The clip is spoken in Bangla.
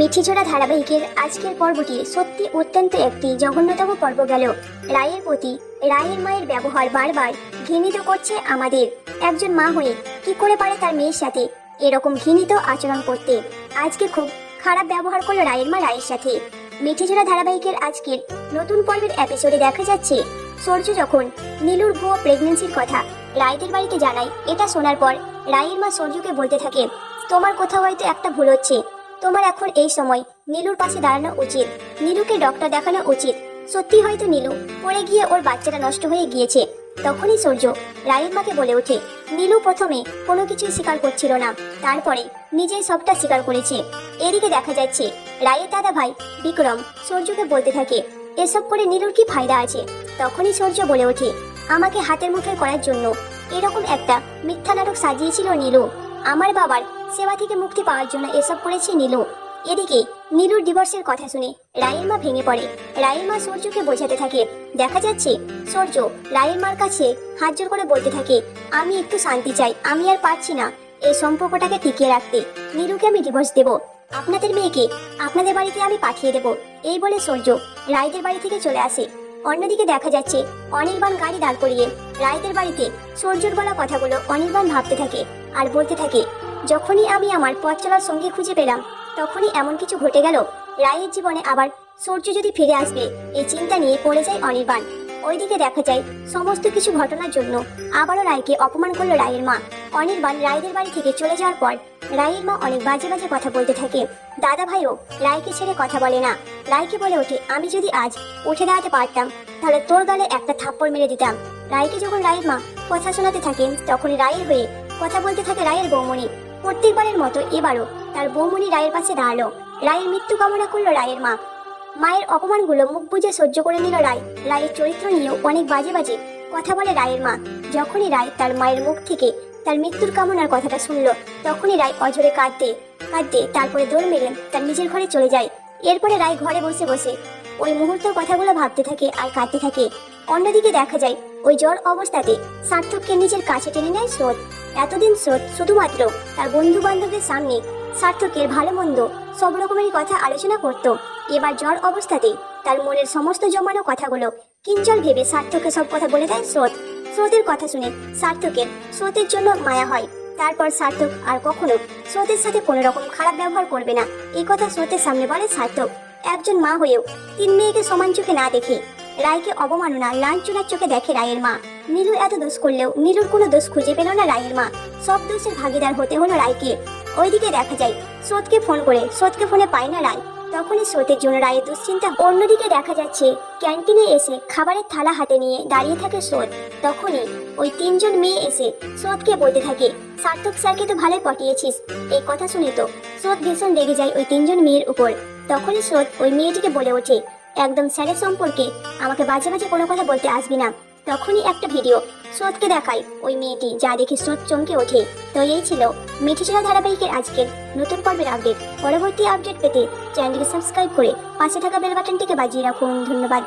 মিঠিঝোড়া ধারাবাহিকের আজকের পর্বটি সত্যি অত্যন্ত একটি জঘন্যতম পর্ব গেল। রায়ের প্রতি, রায়ের মায়ের ব্যবহার বারবার ঘৃণিত করছে আমাদের। একজন মা হয়ে কি করে পারে তার মেয়ের সাথে? এরকম ঘৃণিত আচরণ করতে আজকে খুব খারাপ ব্যবহার করল রায়ের মা রায়ের সাথে। মিঠিঝোড়া ধারাবাহিকের আজকের নতুন পর্বের এপিসোডে দেখা যাচ্ছে, সূর্য যখন নীলুর ভুয়ো প্রেগনেন্সির কথা রায়দের বাড়িতে জানায়, এটা শোনার পর রায়ের মা সূর্যকে বলতে থাকে, তোমার কোথাও হয়তো একটা ভুল হচ্ছে। তোমার এখন এই সময়। নীলুর পাশে দাঁড়ানো উচিত। নীলুকে ডক্টর দেখানো উচিত। সত্যি হয়তো নীলু পড়ে গিয়ে ওর বাচ্চাটা নষ্ট হয়ে গিয়েছে। তখনই সূর্য রায়ের মাকে বলে ওঠে, নীলু প্রথমে কোনো কিছুই স্বীকার করছিল না। তারপরে নিজেই সবটা স্বীকার করেছে। এদিকে দেখা যাচ্ছে, রায়ের দাদা ভাই বিক্রম সূর্যকে বলতে থাকে, এসব করে নীলুর কি ফায়দা আছে? তখনই সূর্য বলে ওঠে, আমাকে হাতের মুঠোয় করার জন্য এরকম একটা মিথ্যা নাটক সাজিয়েছিল নীলু। আমার বাবার সেবা থেকে মুক্তি পাওয়ার জন্য এসব করেছে নীলু। এদিকে নীলুর ডিভোর্সের কথা শুনে রায়ের মা ভেঙে পড়ে। রায়ের মা সূর্যকে বোঝাতে থাকে, দেখা যাচ্ছে, সূর্য রায়ের মার কাছে হাত জোর করে বলতে থাকে, আমি একটু শান্তি চাই, আমি আর পারছি না এই সম্পর্কটাকে টিকিয়ে রাখতে। নীলুকে আমি ডিভোর্স দেব। আপনাদের মেয়েকে আপনাদের বাড়িতে আমি পাঠিয়ে দেব। এই বলে সূর্য রায়দের বাড়ি থেকে চলে আসে। অন্যদিকে দেখা যাচ্ছে, অনির্বাণ গাড়ি দাঁড় করিয়ে রায়দের বাড়িতে সূর্যর বলা কথাগুলো অনির্বাণ ভাবতে থাকে। আর বলতে থাকে, যখনই আমি আমার পথ চলার সঙ্গী খুঁজে পেলাম, তখনই এমন কিছু ঘটে গেল। রায়ের জীবনে আবার সূর্য যদি ফিরে আসবে, এই চিন্তা নিয়ে পড়ে যায় অনির্বাণ। ওইদিকে দেখা যায়, সমস্ত কিছু ঘটনার জন্য আবারও রায়কে অপমান করল রায়ের মা। অনির্বাণ রায়দের বাড়ি থেকে চলে যাওয়ার পর রায়ের মা অনেক বাজে বাজে কথা বলতে থাকে। দাদা ভাইও, রায়কে ছেড়ে কথা বলে না। রায়কে বলে ওঠে, আমি যদি আজ উঠে দাঁড়াতে পারতাম, তাহলে তোর গালে একটা থাপ্পড় মেরে দিতাম। রায়কে যখন রায়ের মা কথা শোনাতে থাকেন, তখন রায়ের হয়ে কথা বলতে থাকে রায়ের বৌমণি। প্রত্যেকবারের মতো এবারও তার বৌমণি রায়ের পাশে দাঁড়াল। রায়ের মৃত্যু কামনা করল রায়ের মা। মায়ের অপমানগুলো মুখ বুঝে সহ্য করে নিল রায়। রায়ের চরিত্র নিয়েও অনেক বাজে বাজে কথা বলে রায়ের মা। যখনই রায় তার মায়ের মুখ থেকে তার মৃত্যুর কামনার কথাটা শুনল, তখনই রায় অঝরে কাঁদতে কাঁদতে তারপরে দৌড় মেরে তার নিজের ঘরে চলে যায়। এরপরে রায় ঘরে বসে বসে ওই মুহূর্তের কথাগুলো ভাবতে থাকে আর কাঁদতে থাকে। অন্যদিকে দেখা যায়, ওই জ্বর অবস্থাতে সার্থককে নিজের কাছে টেনে নেয় স্রোত। এতদিন স্রোত শুধুমাত্র তার বন্ধু বান্ধবদের সামনে সার্থকের ভালো মন্দ সব রকমেরই কথা আলোচনা করত। এবার জ্বর অবস্থাতেই তার মনের সমস্ত জমানো কথাগুলো কিঞ্চল ভেবে সার্থককে সব কথা বলে দেয় স্রোত। স্রোতের কথা শুনে সার্থকের স্রোতের জন্য মায়া হয়। তারপর সার্থক আর কখনো স্রোতের সাথে কোনো রকম খারাপ ব্যবহার করবে না। এই কথা স্রোতের সামনে বলে সার্থক। একজন মা হয়েও তিন মেয়েকে সমান চোখে না দেখে রায়কে অবমাননা লাঞ্ছনার চোখে দেখে রায়ের মা। নীলু এত দোষ করলেও নীলুর কোনো দোষ খুঁজে পেল না রায়ের মা। সব দোষের ভাগিদার হতে হলো রায়কে। ওইদিকে দেখা যায়, সোদকে ফোন করে, সোদকে ফোনে পায় না রায়। তখনই স্রোতের জন্য রায়ের দুশ্চিন্তা অন্যদিকে দেখা যাচ্ছে। ক্যান্টিনে এসে খাবারের থালা হাতে নিয়ে দাঁড়িয়ে থাকে স্রোত। তখনই ওই তিনজন মেয়ে এসে স্রোতকে বলতে থাকে, সার্থক স্যারকে তো ভালোই পটিয়েছিস এই কথা শুনে তো স্রোত ভীষণ রেগে যায় ওই তিনজন মেয়ের উপর। তখনই স্রোত ওই মেয়েটিকে বলে ওঠে, একদম স্যারের সম্পর্কে আমাকে বাজে বাজে কোনো কথা বলতে আসবি না। তখনই একটা ভিডিও স্রোতকে দেখায় ওই মেয়েটি যা দেখে স্রোত চমকে ওঠে। তো এই ছিল মিঠিচেরা ধারাবাহিকের আজকের নতুন পর্বের আপডেট। পরবর্তী আপডেট পেতে চ্যানেলটিকে সাবস্ক্রাইব করে পাশে থাকা বেল বাটনটিকে বাজিয়ে রাখুন। ধন্যবাদ।